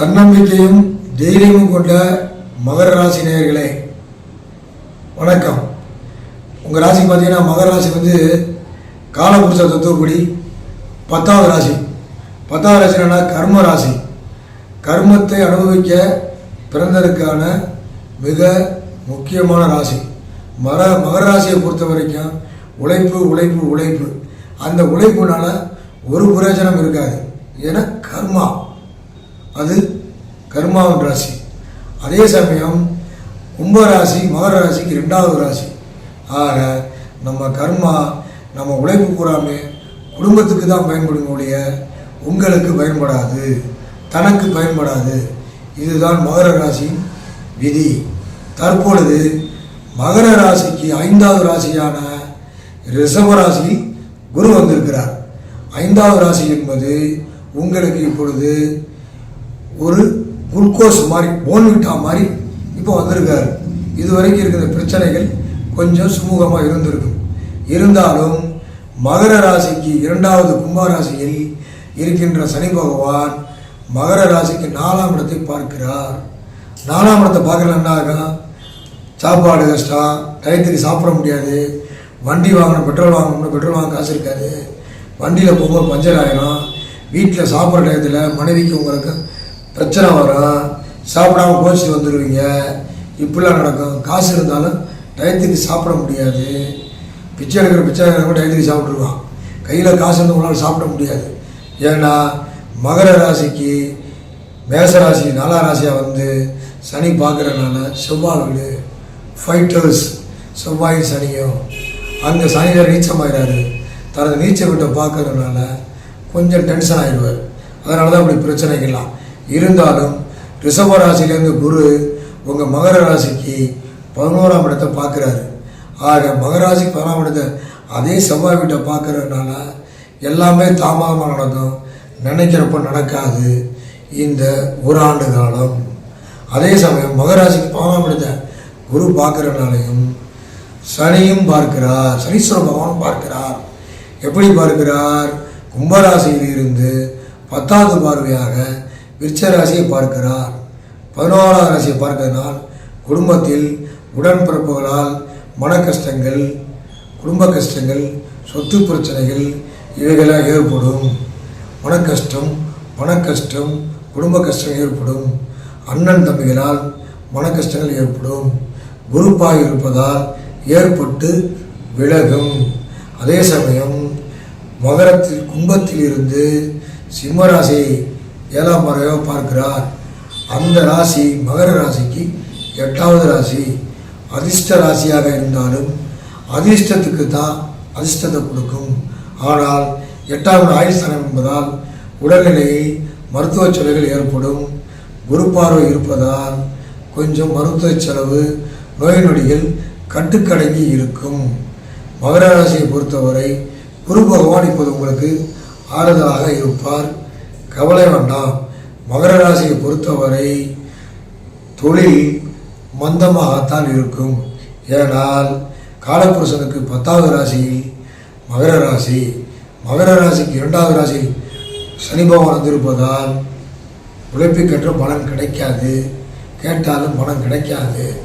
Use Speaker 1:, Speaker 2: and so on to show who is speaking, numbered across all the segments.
Speaker 1: தன்னம்பிக்கையும் தைரியமும் கொண்ட மகர ராசி நேயர்களே வணக்கம். உங்கள் ராசி பார்த்தீங்கன்னா மகர ராசி வந்து காலபுருஷ தத்துவப்படி பத்தாவது ராசி. பத்தாவது ராசி என்னன்னா கர்ம ராசி. கர்மத்தை அனுபவிக்க பிறந்ததற்கான மிக முக்கியமான ராசி. மர மகர ராசியை பொறுத்த வரைக்கும் உழைப்பு உழைப்பு உழைப்பு. அந்த உழைப்புனால ஒரு பிரயோஜனம் இருக்காது. ஏன்னா கர்மா. அது கர்மாவின் ராசி. அதே சமயம் கும்பராசி மகர ராசிக்கு ரெண்டாவது ராசி. ஆக நம்ம கர்மா நம்ம உழைப்பு கூறாமே குடும்பத்துக்கு தான் பயன்படும் ஒழிய உங்களுக்கு பயன்படாது தனக்கு பயன்படாது. இதுதான் மகர ராசியின் விதி. தற்பொழுது மகர ராசிக்கு ஐந்தாவது ராசியான ரிஷப குரு வந்திருக்கிறார். ஐந்தாவது ராசி என்பது உங்களுக்கு இப்பொழுது ஒரு குளுக்கோஸ் மாதிரி போன்விட்டா மாதிரி இப்போ வந்திருக்காரு. இதுவரைக்கும் இருக்கிற பிரச்சனைகள் கொஞ்சம் சுமூகமாக இருந்திருக்கும். இருந்தாலும் மகர ராசிக்கு இரண்டாவது கும்பராசியில் இருக்கின்ற சனி பகவான் மகர ராசிக்கு நாலாம் இடத்தை பார்க்கிறார். நாலாம் இடத்தை பார்க்கலன்னாக்கா சாப்பாடு கஷ்டம் டயத்துக்கு சாப்பிட முடியாது. வண்டி வாங்கணும் பெட்ரோல் வாங்கணும்னா பெட்ரோல் வாங்க காசு இருக்காது. வண்டியில் போகும்போது பஞ்சர் ஆகிடும் வீட்டில் சாப்பிட்ற டயத்தில் மனைவிக்கு உங்களுக்கு பிரச்சனை வரும் சாப்பிடாம கோச்சிட்டு வந்துடுவீங்க இப்படிலாம் நடக்கும். காசு இருந்தாலும் டயத்துக்கு சாப்பிட முடியாது. பிச்சை எடுக்கிற பிச்சை கூட டயத்துக்கு சாப்பிட்ருவான் கையில் காசு இருந்து உங்களால் சாப்பிட முடியாது. ஏன்னா மகர ராசிக்கு மேச ராசி நாலா ராசியாக வந்து சனி பார்க்குறதுனால செவ்வாய் வீடு ஃபைட்டர்ஸ் செவ்வாய் சனியும் அங்கே சனியில் வேறு நீச்சமாயிறாரு தனது நீச்சல் வீட்டை பார்க்கறதுனால கொஞ்சம் டென்ஷன் ஆகிடுவார் அதனால தான் அப்படி பிரச்சனைகள்லாம். இருந்தாலும் ரிஷப ராசியிலேருந்து குரு உங்கள் மகர ராசிக்கு பதினோராம் இடத்தை பார்க்குறாரு. ஆக மகர ராசிக்கு பதினோராம் இடத்தை அதே செவ்வாய் வீட்டை பார்க்குறதுனால எல்லாமே தாமதமாக நடக்கும். நினைக்கிறப்ப நடக்காது. இந்த ஒரு ஆண்டு காலம். அதே சமயம் மகராசிக்கு பதினோராம் இடத்தை குரு பார்க்குறனாலையும் சனியும் பார்க்கிறார். சனீஸ்வர பகவான் பார்க்கிறார். எப்படி பார்க்கிறார்? கும்பராசியில் இருந்து பத்தாவது பார்வையாக விருச்ச ராசியை பார்க்கிறார். பதினோராம் ராசியை பார்க்கிறதுனால் குடும்பத்தில் உடன்பிறப்புகளால் மன கஷ்டங்கள் குடும்ப கஷ்டங்கள் சொத்து பிரச்சனைகள் இவைகளாக ஏற்படும். மன கஷ்டம் பண கஷ்டம் குடும்ப கஷ்டம் ஏற்படும். அண்ணன் தம்பிகளால் மன கஷ்டங்கள் ஏற்படும். குருப்பாக இருப்பதால் ஏற்பட்டு விலகும். அதே சமயம் மகரத்தில் கும்பத்தில் இருந்து சிம்மராசியை ஏழாம் முறையாக பார்க்கிறார். அந்த ராசி மகர ராசிக்கு எட்டாவது ராசி அதிர்ஷ்ட ராசியாக இருந்தாலும் அதிர்ஷ்டத்துக்கு தான் அதிர்ஷ்டத்தை கொடுக்கும். ஆனால் எட்டாவது ஆயுஸ்தானம் என்பதால் உடல்நிலையை மருத்துவ செலவுகள் ஏற்படும். குரு பார்வை இருப்பதால் கொஞ்சம் மருத்துவ செலவு நோய் நொடிகள் கட்டுக்கடங்கி இருக்கும். மகர ராசியை பொறுத்தவரை குரு பகவான் இப்போது உங்களுக்கு ஆறுதலாக இருப்பார். கவலை வேண்டாம். மகர ராசியை பொறுத்தவரை தொழில் மந்தமாகத்தான் இருக்கும். ஏனால் காலப்புருஷனுக்கு பத்தாவது ராசியில் மகர ராசி. மகர ராசிக்கு இரண்டாவது ராசி சனி பகவான் வந்திருப்பதால் உழைப்புக்கேற்ற பணம் கிடைக்காது. கேட்டாலும் பணம் கிடைக்காது.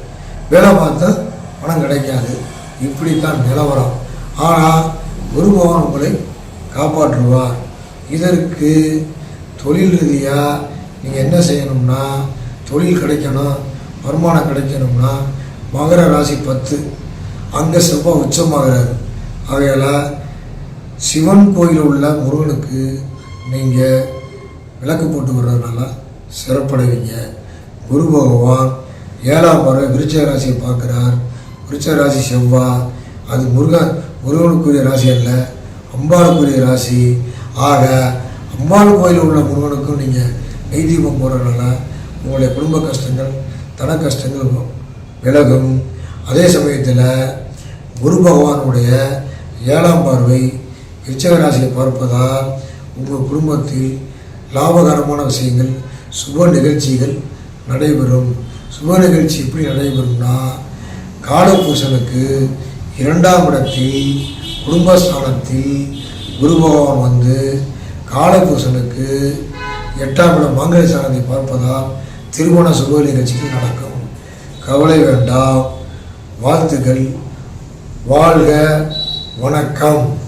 Speaker 1: வேலை பார்த்தா பணம் கிடைக்காது. இப்படித்தான் நிலவரம். ஆனால் குரு பகவான் உங்களை காப்பாற்றுவார். இதற்கு தொழில் ரீதியாக நீங்கள் என்ன செய்யணும்னா தொழில் கிடைக்கணும் வருமானம் கிடைக்கணும்னா மகர ராசி பத்து. அங்கே செவ்வாய் உச்சமாகிறாரு. ஆகையால் சிவன் கோயில் உள்ள முருகனுக்கு நீங்கள் விளக்கு போட்டு வர்றதுனால சிறப்படைவீங்க. குரு பகவான் ஏழாம் பறவை விருச்ச ராசியை பார்க்குறார். விருச்ச ராசி செவ்வாய் அது முருகன் முருகனுக்குரிய ராசி அல்ல அம்பாளுக்குரிய ராசி. ஆக அம்பாள் கோயில் உள்ள முருகனுக்கும் நீங்கள் நெய் தீபம் போடுறதுனால உங்களுடைய குடும்ப கஷ்டங்கள் தன கஷ்டங்கள் விலகும். அதே சமயத்தில் குரு பகவானுடைய ஏழாம் பார்வை விருச்சக பார்ப்பதால் உங்கள் குடும்பத்தில் லாபகரமான விஷயங்கள் சுப நிகழ்ச்சிகள் நடைபெறும். சுப நிகழ்ச்சி எப்படி நடைபெறும்னா காலபூசனுக்கு இரண்டாம் இடத்தில் குடும்பஸ்தானத்தில் குரு பகவான் வந்து காலபூசனுக்கு எட்டாம் இடம் மங்கள சாரத்தை பார்ப்பதால் திருமண சுப நிகழ்ச்சிகள் நடக்கும். கவலை வேண்டாம். வாழ்த்துக்கள். வாழ்க வணக்கம்.